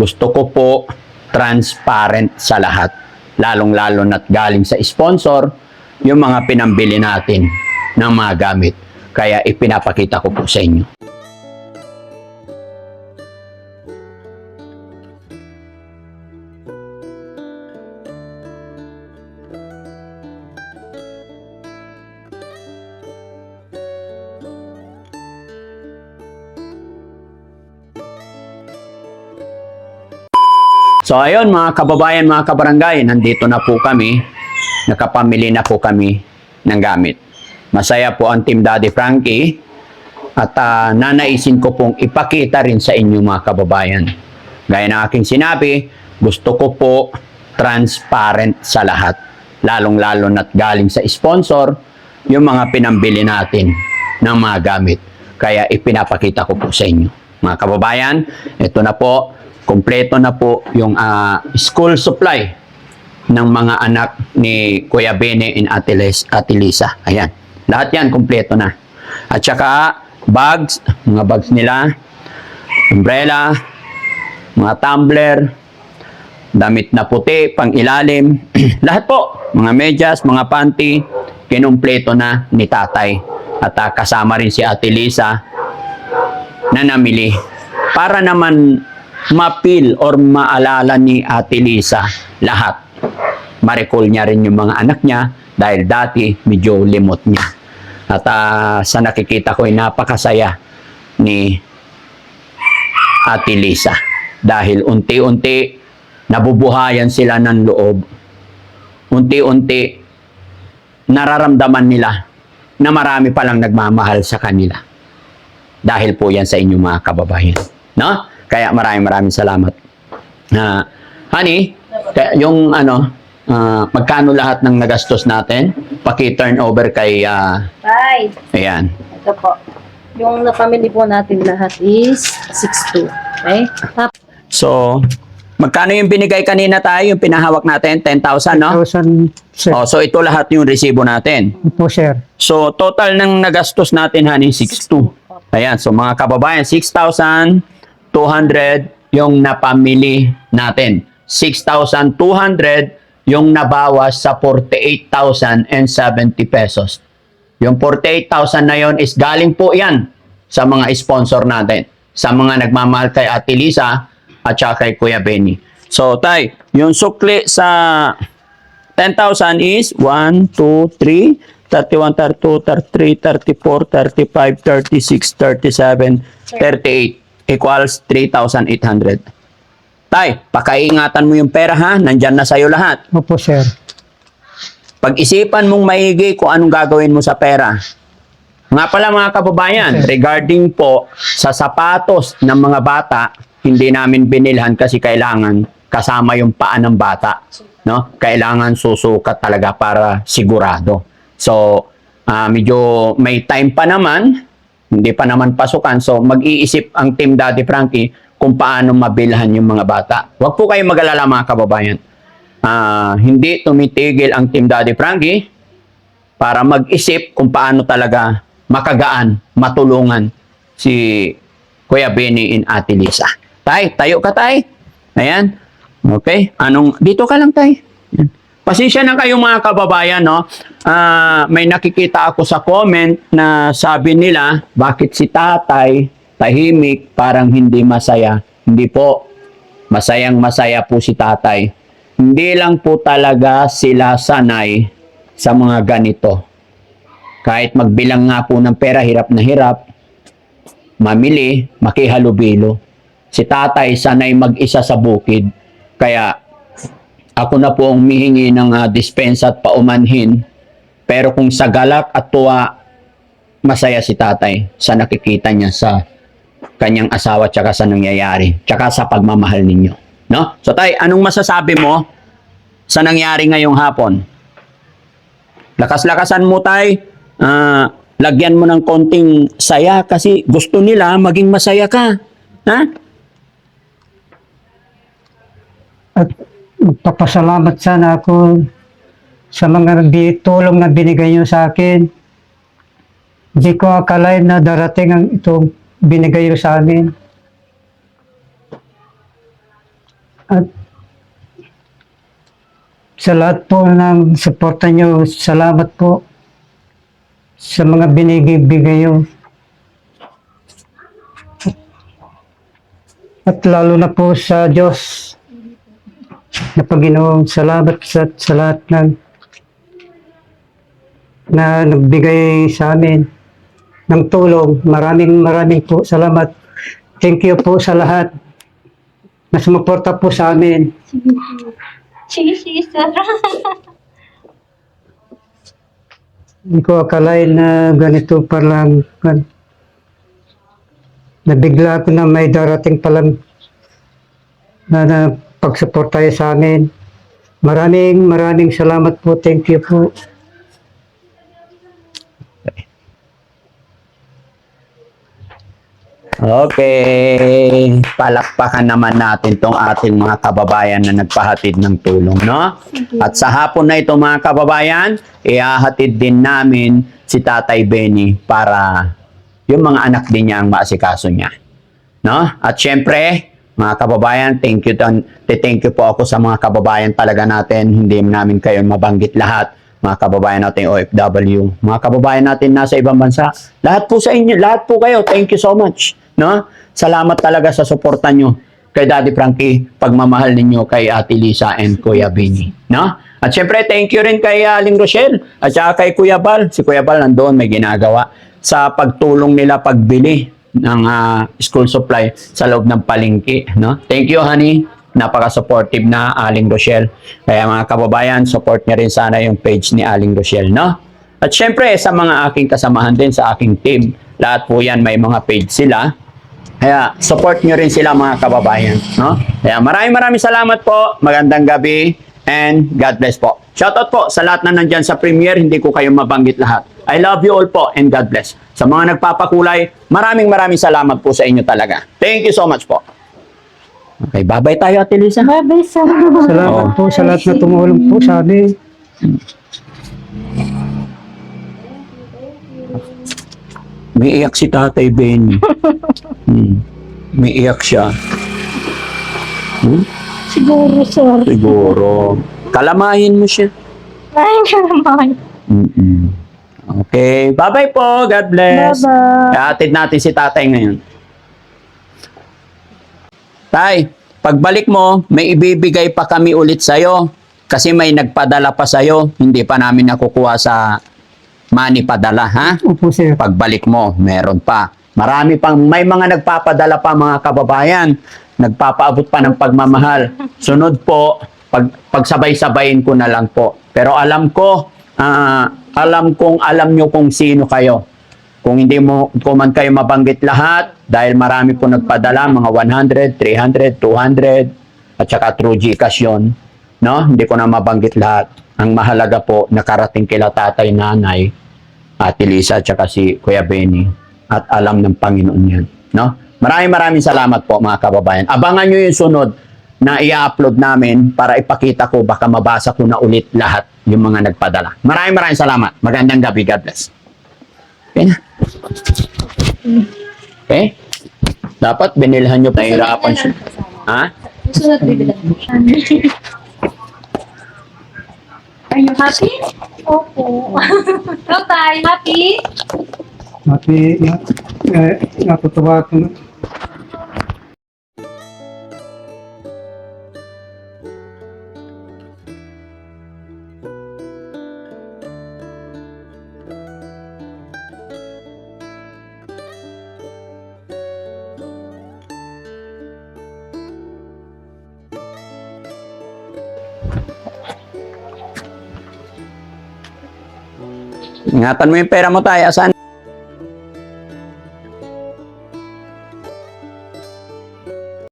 gusto ko po transparent sa lahat. Lalong-lalo na't galing sa sponsor, yung mga pinambili natin ng mga gamit. Kaya ipinapakita ko po sa inyo. So ayun mga kababayan, mga kabarangay, nandito na po kami. Nakapamili na po kami ng gamit. Masaya po ang Team Daddy Frankie at ah, nanaisin ko pong ipakita rin sa inyo mga kababayan. Gaya ng aking sinabi, gusto ko po transparent sa lahat. Lalong-lalo na't galing sa sponsor, yung mga pinambili natin ng mga gamit. Kaya ipinapakita ko po sa inyo. Mga kababayan, ito na po, kompleto na po yung ah, school supply ng mga anak ni Kuya Bene and Ate, Les, Ate Lisa. Ayan. Lahat yan, kompleto na. At saka, bags, mga bags nila, umbrella, mga tumbler, damit na puti, pang ilalim, lahat po, mga medyas, mga panty, kinumpleto na ni tatay. At ah, kasama rin si Ate Lisa na namili para naman mapil or maalala ni Ate Lisa lahat. Maricall niya rin yung mga anak niya dahil dati medyo limot niya. At ah, sa nakikita ko ay napakasaya ni Ate Lisa dahil unti-unti nabubuhayan sila ng loob. Unti-unti nararamdaman nila na marami palang nagmamahal sa kanila. Dahil po yan sa inyong mga kababayan. No? Kaya maraming maraming salamat. Ah, honey, kaya yung ano, ah, magkano lahat ng nagastos natin? Paki-turn over kay, ah, Tay, ayan. ito po. Yung napamili po natin lahat is 6'2". Okay? So, magkano yung binigay kanina tayo, yung pinahawak natin? 10,000, no? 1,000, sir. Oh, so ito lahat yung resibo natin. Po, sir. So, total ng nagastos natin, honey, 6,200. Ayan, so mga kababayan, 6,200 yung napamili natin. 6,200 yung nabawas sa 48,070 pesos. Yung 48,000 na yon is galing po yan sa mga sponsor natin. Sa mga nagmamahal kay Ate Lisa at saka kay Kuya Benny. So, tay, yung sukli sa 10,000 is 1, 2, 3, 31, 32, 33, 34, 35, 36, 37, 38 equals 3,800. Tay, pakaingatan mo yung pera ha, nandyan na sa'yo lahat. Opo, sir. Pag-isipan mong maigi kung anong gagawin mo sa pera. Nga pala mga kababayan, regarding po sa sapatos ng mga bata, hindi namin binilhan kasi kailangan kasama yung paa ng bata. No? Kailangan susukat talaga para sigurado. So, ah, medyo may time pa naman, hindi pa naman pasukan. So, mag-iisip ang Team Daddy Frankie kung paano mabilhan yung mga bata. Huwag po kayong mag-alala mga kababayan. Ah, hindi tumitigil ang Team Daddy Frankie para mag-isip kung paano talaga makagaan, matulungan si Kuya Benny and Ate Lisa. Tay, tayo ka tay. Ayan. Okay. Anong, dito ka lang tay. Pasensya na kayo mga kababayan, no? Ah, may nakikita ako sa comment na sabi nila, bakit si tatay tahimik, parang hindi masaya. Hindi po. Masayang masaya po si tatay. Hindi lang po talaga sila sanay sa mga ganito. Kahit magbilang nga po ng pera, hirap na hirap, mamili, makihalubilo. Si tatay sanay mag-isa sa bukid. Kaya ako na po ang mihingi ng ah, dispensa at paumanhin. Pero kung sa galak at tuwa, masaya si tatay sa nakikita niya sa kanyang asawa tsaka sa nangyayari, tsaka sa pagmamahal ninyo. No? So tay, anong masasabi mo sa nangyari ngayong hapon? Lakas-lakasan mo tay, Ah, lagyan mo ng konting saya kasi gusto nila maging masaya ka. Ha? Magpapasalamat sana ako sa mga tulong na binigay niyo sa akin. Hindi ko akalain na darating ang itong binigay niyo sa amin. At sa lahat po ng suporta nyo, salamat po sa mga binigay-bigay nyo. At lalo na po sa Diyos na Panginoon, salamat sa, sa lahat ng na nagbigay sa amin ng tulong. Maraming maraming po salamat. Thank you po sa lahat na sumuporta po sa amin. Sige, sige, sir. Hindi ko akalain na ganito palang nabigla ko na may darating palang na, na pagsuporta sa amin. Maraming maraming salamat po. Thank you po. Okay. Palakpakan naman natin tong ating mga kababayan na nagpahatid ng tulong, no? At sa hapon na ito mga kababayan, ihahatid din namin si Tatay Benny para yung mga anak din niya ang maasikaso niya. No? At syempre, mga kababayan, thank you, thank you po ako sa mga kababayan talaga natin. Hindi namin kayo mabanggit lahat. Mga kababayan natin OFW, mga kababayan natin nasa ibang bansa. Lahat po sa inyo, lahat po kayo. Thank you so much. No? Salamat talaga sa suporta nyo kay Daddy Frankie, pagmamahal ninyo kay Ate Lisa and Kuya Vinny. No? At syempre, thank you rin kay Aling Rochelle at saka kay Kuya Bal. Si Kuya Bal nandoon may ginagawa sa pagtulong nila pagbili ng ah, school supply sa loob ng palengke. No? Thank you, honey. Napaka-supportive na Aling Rochelle. Kaya mga kababayan, support niya rin sana yung page ni Aling Rochelle. No? At syempre, sa mga aking kasamahan din sa aking team, lahat po yan may mga page sila. Kaya support nyo rin sila mga kababayan. No? Kaya maraming maraming salamat po. Magandang gabi and God bless po. Shoutout po sa lahat na nandyan sa premiere. Hindi ko kayo mabanggit lahat. I love you all po and God bless. Sa mga nagpapakulay, maraming maraming salamat po sa inyo talaga. Thank you so much po. Okay, babay tayo Ate Lisa. Bye-bye, sir. Salamat po sa lahat na tumulong po sa amin. May iyak si Tatay Benny. hmm. May iyak siya. Hmm? Siguro, sir. Siguro. Kalamahin mo siya. Ay, naman. Mm-mm. Okay. Bye-bye po. God bless. Bye-bye. Ihatid natin si tatay ngayon. Tay, pagbalik mo, may ibibigay pa kami ulit sa'yo. Kasi may nagpadala pa sa'yo. Hindi pa namin nakukuha sa money padala, ha? Opo, sir. Pagbalik mo, meron pa. Marami pang, may mga nagpapadala pa mga kababayan. Nagpapaabot pa ng pagmamahal. Sunod po, pag, pagsabay-sabayin ko na lang po. Pero alam ko, ah, alam kong alam nyo kung sino kayo. Kung hindi mo, kung man kayo mabanggit lahat, dahil marami po nagpadala, mga 100, 300, 200, at saka through Gcash yun. No? Hindi ko na mabanggit lahat. Ang mahalaga po, nakarating kila tatay, nanay, Ate Lisa, at saka si Kuya Benny. At alam ng Panginoon yan. No? Maraming maraming salamat po mga kababayan. Abangan nyo yung sunod na i-upload namin para ipakita ko, baka mabasa ko na ulit lahat yung mga nagpadala. Maraming maraming salamat. Magandang gabi. God bless. Okay na. Okay? Dapat binilhan nyo pahirapan siya. Ha? Susunod, bibilan mo siya. Are you happy? Opo. Bye-bye. Happy? Mati, na, eh. Ingatan mo yung pera mo tayo. Asan?